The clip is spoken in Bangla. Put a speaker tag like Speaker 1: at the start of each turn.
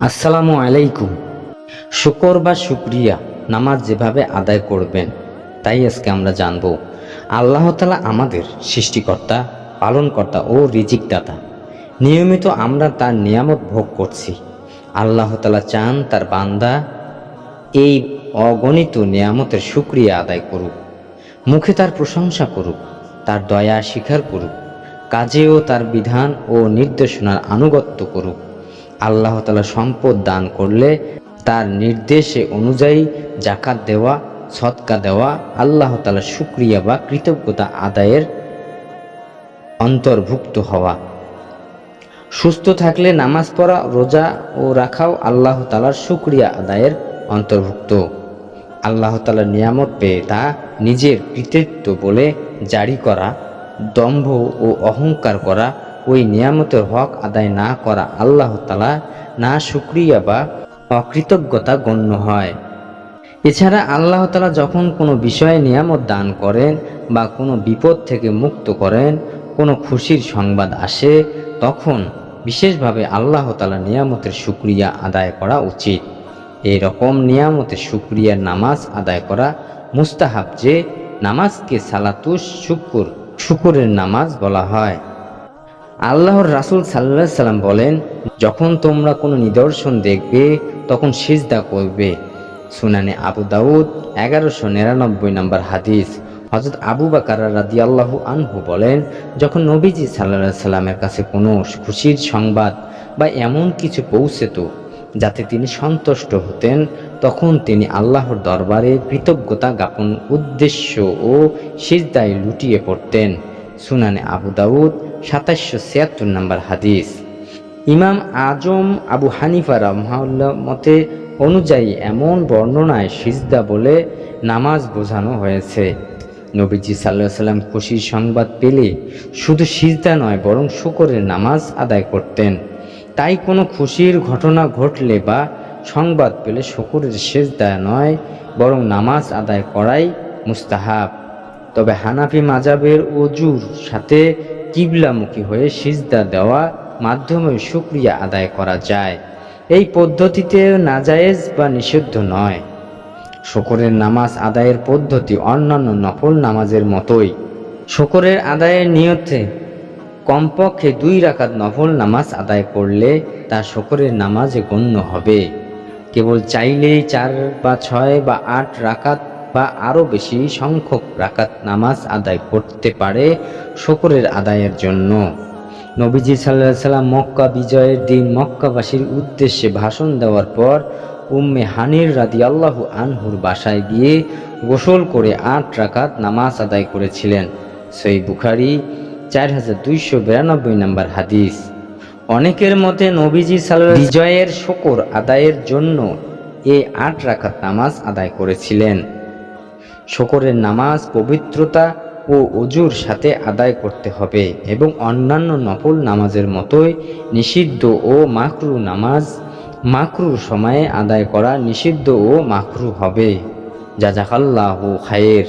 Speaker 1: আসসালামু আলাইকুম। শুকর বা শুক্রিয়া নামাজ যেভাবে আদায় করবেন, তাই আজকে আমরা জানব, আল্লাহ তালা আমাদের সৃষ্টিকর্তা, পালনকর্তা ও রিজিকদাতা। নিয়মিত আমরা তার নিয়ামত ভোগ করছি। আল্লাহ তালা চান তার বান্দা এই অগণিত নিয়ামতের শুক্রিয়া আদায় করুক, মুখে তার প্রশংসা করুক, তার দয়া স্বীকার করুক, কাজেও তার বিধান ও নির্দেশনার আনুগত্য করুক। আল্লাহ তালা সম্পদ দান করলে তার নির্দেশে অনুযায়ী জাকাত দেওয়া সৎকা দেওয়া আল্লাহ তালা শুক্রিয়া বা কৃতজ্ঞতা আদায়ের অন্তর্ভুক্ত হওয়া। সুস্থ থাকলে নামাজ পড়া, রোজা ও রাখাও আল্লাহ তালার শুক্রিয়া আদায়ের অন্তর্ভুক্ত। আল্লাহ তালার নিয়ামত পেয়ে তা নিজের কৃতিত্ব বলে জারি করা, দম্ভ ও অহংকার করা ওই নিয়ামতের হক আদায় না করা আল্লাহ তালা না শুক্রিয়া বা অকৃতজ্ঞতা গণ্য হয়। এছাড়া আল্লাহ তালা যখন কোনো বিষয়ে নিয়ামত দান করেন বা কোনো বিপদ থেকে মুক্ত করেন, কোনো খুশির সংবাদ আসে, তখন বিশেষভাবে আল্লাহ তালা নিয়ামতের শুক্রিয়া আদায় করা উচিত। এই রকম নিয়ামতের শুক্রিয়ার নামাজ আদায় করা মুস্তাহাব যে নামাজকে সালাতুস শুকুর, শুকুরের নামাজ বলা হয়। আল্লাহর রাসূল সাল্লাহ সাল্লাম বলেন, যখন তোমরা কোনো নিদর্শন দেখবে, তখন সিজদা করবে। সুনানে আবু দাউদ, এগারোশো নিরানব্বই নম্বর হাদিস। হজরত আবু বাকার রাদি আল্লাহু আনহু বলেন, যখন নবীজি সাল্লাহ সাল্লামের কাছে কোনো খুশির সংবাদ বা এমন কিছু পৌঁছেত, যাতে তিনি সন্তুষ্ট হতেন, তখন তিনি আল্লাহর দরবারে কৃতজ্ঞতা জ্ঞাপন, উদ্দেশ্য ও সিজদায় লুটিয়ে পড়তেন। সুনানে আবু দাউদ সাতাশশো ছিয়াত্তর নম্বর হাদিস। ইমাম আজম আবু হানিফা রহমাউল্লাহ মতে অনুযায়ী এমন বর্ণনায় সিজদা বলে নামাজ বোঝানো হয়েছে। নবীজি সাল্লাহ সাল্লাম খুশির সংবাদ পেলে শুধু সিজদা নয়, বরং শুকরের নামাজ আদায় করতেন। তাই কোনো খুশির ঘটনা ঘটলে বা সংবাদ পেলে শুকরের সেজদা নয়, বরং নামাজ আদায় করাই মুস্তাহাব। তবে হানাফি মাজাবের অজুর সাথে কিবলামুখী হয়ে সিজদা দেওয়া মাধ্যমে শুক্রিয়া আদায় করা যায়। এই পদ্ধতিতে নাজায়েজ বা নিষিদ্ধ নয়। শকরের নামাজ আদায়ের পদ্ধতি অন্যান্য নফল নামাজের মতোই। শকরের আদায়ের নিয়তে কমপক্ষে দুই রাকাত নফল নামাজ আদায় করলে তা শকরের নামাজে গণ্য হবে। কেবল চাইলেই চার বা ছয় বা আট রাকাত বা আরও বেশি সংখ্যক রাকাত নামাজ আদায় করতে পারে শকরের আদায়ের জন্য। নবীজি সাল্লাহ সাল্লাম মক্কা বিজয়ের দিন মক্কাবাসীর উদ্দেশ্যে ভাষণ দেওয়ার পর উম্মে হানির রাদি আল্লাহু আনহুর বাসায় গিয়ে গোসল করে আট রাকাত নামাজ আদায় করেছিলেন। সেই বুখারি, চার হাজার দুইশো বিরানব্বই নম্বর হাদিস। অনেকের মতে নবীজি সাল্লাহ বিজয়ের শকর আদায়ের জন্য এই আট রাকাত নামাজ আদায় করেছিলেন। শকরের নামাজ, পবিত্রতা ও অজুর সাথে আদায় করতে হবে এবং অন্যান্য নকল নামাজের মতোই নিষিদ্ধ ও মাকরু নামাজ মাকরুর সময়ে আদায় করা নিষিদ্ধ ও মাকরু হবে। জাজাকাল্লাহু খায়ের